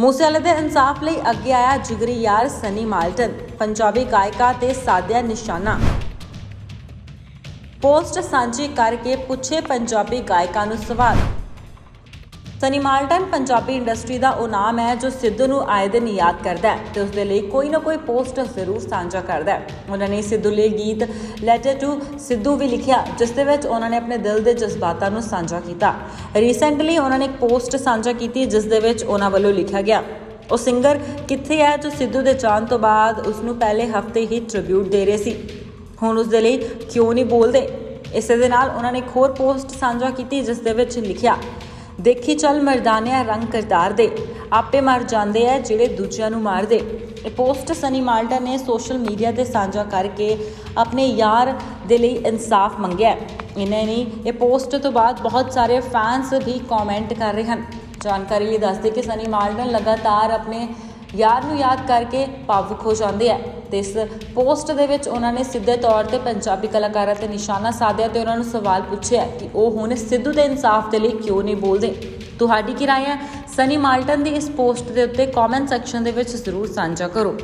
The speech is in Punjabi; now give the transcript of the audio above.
ਮੂਸੇਵਾਲੇ ਦੇ ਇਨਸਾਫ ਲਈ ਅੱਗੇ ਆਇਆ ਜਿਗਰੀ ਯਾਰ ਸਨੀ ਮਾਲਟਨ, ਪੰਜਾਬੀ ਗਾਇਕਾ ਤੇ ਸਾਧਿਆ ਨਿਸ਼ਾਨਾ। ਪੋਸਟ ਸਾਂਝੀ ਕਰਕੇ ਪੁੱਛੇ ਪੰਜਾਬੀ ਗਾਇਕਾਂ ਨੂੰ ਸਵਾਲ। ਸਨੀ ਮਾਲਟਨ ਪੰਜਾਬੀ ਇੰਡਸਟਰੀ ਦਾ ਉਹ ਨਾਮ ਹੈ ਜੋ ਸਿੱਧੂ ਨੂੰ ਆਏ ਦਿਨ ਯਾਦ ਕਰਦਾ ਹੈ ਤੇ ਉਸ ਦੇ ਲਈ ਕੋਈ ਨਾ ਕੋਈ ਪੋਸਟ ਜ਼ਰੂਰ ਸਾਂਝਾ ਕਰਦਾ ਹੈ। ਉਹਨਾਂ ਨੇ ਸਿੱਧੂ ਲਈ ਗੀਤ ਲੈਟਰ ਟੂ ਸਿੱਧੂ ਵੀ ਲਿਖਿਆ, ਜਿਸ ਦੇ ਵਿੱਚ ਉਹਨਾਂ ਨੇ ਆਪਣੇ ਦਿਲ ਦੇ ਜਜ਼ਬਾਤਾਂ ਨੂੰ ਸਾਂਝਾ ਕੀਤਾ। ਰੀਸੈਂਟਲੀ ਉਹਨਾਂ ਨੇ ਇੱਕ ਪੋਸਟ ਸਾਂਝਾ ਕੀਤੀ, ਜਿਸ ਦੇ ਵਿੱਚ ਉਹਨਾਂ ਵੱਲੋਂ ਲਿਖਿਆ ਗਿਆ, ਉਹ ਸਿੰਗਰ ਕਿੱਥੇ ਹੈ ਜੋ ਸਿੱਧੂ ਦੇ ਜਾਣ ਤੋਂ ਬਾਅਦ ਉਸ ਨੂੰ ਪਹਿਲੇ ਹਫ਼ਤੇ ਹੀ ਟ੍ਰਿਬਿਊਟ ਦੇ ਰਹੇ ਸੀ? ਹੁਣ ਉਸ ਦੇ ਲਈ ਕਿਉਂ ਨਹੀਂ ਬੋਲਦੇ? ਇਸੇ ਦੇ ਨਾਲ ਉਹਨਾਂ ਨੇ ਇੱਕ ਹੋਰ ਪੋਸਟ ਸਾਂਝਾ ਕੀਤੀ, ਜਿਸ ਦੇ ਵਿੱਚ ਲਿਖਿਆ ਦੇਖੀ ਚੱਲ ਮਰਦਾਨਿਆ ਰੰਗ ਕਰਤਾਰ ਦੇ। ਆਪੇ ਮਰ ਜਾਂਦੇ ਆ ਜਿਹੜੇ ਦੂਜਿਆਂ ਨੂੰ ਮਾਰਦੇ। ਇਹ ਪੋਸਟ ਸਨੀ ਮਾਲਟਾ ਨੇ ਸੋਸ਼ਲ ਮੀਡੀਆ ਤੇ ਸਾਂਝਾ ਕਰਕੇ ਆਪਣੇ ਯਾਰ ਦੇ ਲਈ ਇਨਸਾਫ ਮੰਗਿਆ ਇਹਨਾਂ ਨੇ ਇਹ ਪੋਸਟ ਤੋਂ ਬਾਅਦ ਬਹੁਤ ਸਾਰੇ ਫੈਨਸ ਵੀ ਕਮੈਂਟ ਕਰ ਰਹੇ ਹਨ। ਜਾਣਕਾਰੀ ਲਈ ਦੱਸਦੇ ਕਿ ਸਨੀ ਮਾਲਟਨ ਲਗਾਤਾਰ ਆਪਣੇ ਯਾਰ ਨੂੰ ਯਾਦ ਕਰਕੇ ਭਾਵੁਕ ਹੋ ਜਾਂਦੇ ਆ। ਤੇ ਇਸ ਪੋਸਟ ਦੇ ਵਿੱਚ ਉਹਨਾਂ ਨੇ ਸਿੱਧੇ ਤੌਰ ਤੇ ਪੰਜਾਬੀ ਕਲਾਕਾਰਾਂ ਤੇ ਨਿਸ਼ਾਨਾ ਸਾਧਿਆ ਤੇ ਉਹਨਾਂ ਨੂੰ ਸਵਾਲ ਪੁੱਛਿਆ ਕਿ ਉਹ ਹੁਣ ਸਿੱਧੂ ਦੇ ਇਨਸਾਫ ਦੇ ਲਈ ਕਿਉਂ ਨਹੀਂ ਬੋਲਦੇ? ਤੁਹਾਡੀ ਕੀ ਰਾਏ ਹੈ? ਸਨੀ ਮਾਲਟਨ ਦੀ ਇਸ ਪੋਸਟ ਦੇ ਉੱਤੇ ਕਮੈਂਟ ਸੈਕਸ਼ਨ ਦੇ ਵਿੱਚ ਜ਼ਰੂਰ ਸਾਂਝਾ ਕਰੋ।